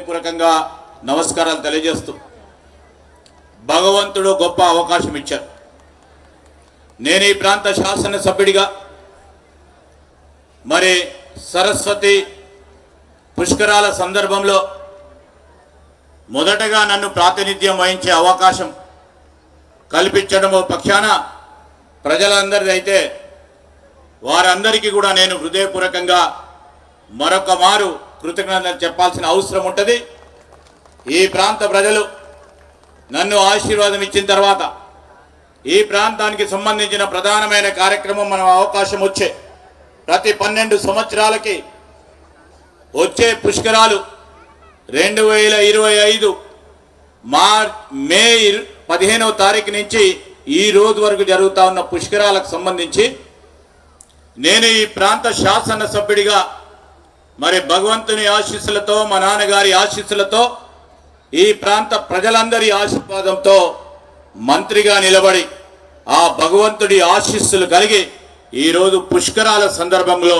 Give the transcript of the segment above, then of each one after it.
పూర్వకంగా నమస్కారాలు తెలియజేస్తూ భగవంతుడు గొప్ప అవకాశం ఇచ్చారు. నేను ఈ ప్రాంత శాసనసభ్యుడిగా మరి సరస్వతి పుష్కరాల సందర్భంలో మొదటగా నన్ను ప్రాతినిధ్యం వహించే అవకాశం కల్పించడము పక్షాన ప్రజలందరిది అయితే వారందరికీ కూడా నేను హృదయపూర్వకంగా మరొక మారు కృతజ్ఞతలు చెప్పాల్సిన అవసరం ఉంటుంది. ఈ ప్రాంత ప్రజలు నన్ను ఆశీర్వాదం ఇచ్చిన తర్వాత ఈ ప్రాంతానికి సంబంధించిన ప్రధానమైన కార్యక్రమం మనం అవకాశం వచ్చే ప్రతి పన్నెండు సంవత్సరాలకి వచ్చే పుష్కరాలు రెండు వేల ఇరవై ఐదు మార్ మే పదిహేనవ తారీఖు నుంచి ఈ రోజు వరకు జరుగుతూ ఉన్న పుష్కరాలకు సంబంధించి నేను ఈ ప్రాంత శాసన సభ్యుడిగా మరి భగవంతుని ఆశీస్సులతో మా నాన్నగారి ఆశీస్సులతో ఈ ప్రాంత ప్రజలందరి ఆశీర్వాదంతో మంత్రిగా నిలబడి ఆ భగవంతుడి ఆశీస్సులు కలిగి ఈరోజు పుష్కరాల సందర్భంలో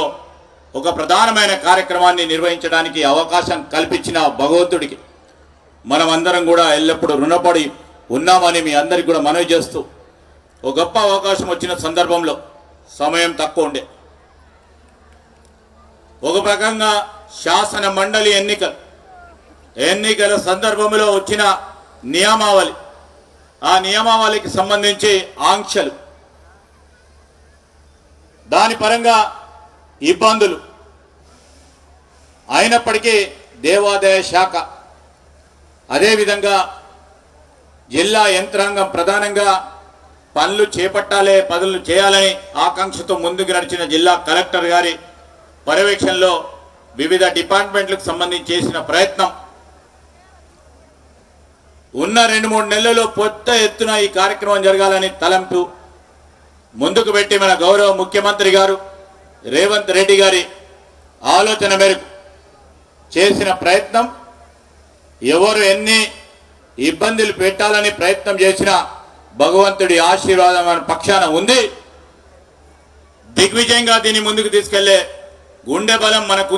ఒక ప్రధానమైన కార్యక్రమాన్ని నిర్వహించడానికి అవకాశం కల్పించిన భగవంతుడికి మనమందరం కూడా ఎల్లప్పుడూ రుణపడి ఉన్నామని మీ అందరికి కూడా మనవి చేస్తూ ఒక గొప్ప అవకాశం వచ్చిన సందర్భంలో సమయం తక్కువ ఉండే. ఒక రకంగా శాసన మండలి ఎన్నికలు ఎన్నికల సందర్భంలో వచ్చిన నియమావళి. ఆ నియమావళికి సంబంధించి ఆంక్షలు. దాని పరంగా ఇబ్బందులు. అయినప్పటికీ దేవాదాయ శాఖ అదేవిధంగా జిల్లా యంత్రాంగం ప్రధానంగా పనులు చేపట్టాలే పనులు చేయాలని ఆకాంక్షతో ముందుకు నడిచిన జిల్లా కలెక్టర్ గారి పర్యవేక్షణలో వివిధ డిపార్ట్మెంట్లకు సంబంధించి చేసిన ప్రయత్నం. ఉన్న రెండు మూడు నెలల్లో పొత్త ఎత్తున ఈ కార్యక్రమం జరగాలని తలంపు ముందుకు పెట్టి మన గౌరవ ముఖ్యమంత్రి గారు రేవంత్ రెడ్డి గారి ఆలోచన మేరకు చేసిన ప్రయత్నం. ఎవరు ఎన్ని ఇబ్బందులు పెట్టాలని ప్రయత్నం చేసినా భగవంతుడి ఆశీర్వాదం మన పక్షాన ఉంది. దిగ్విజయంగా దీన్ని ముందుకు తీసుకెళ్ళే గుండె బలం మనకు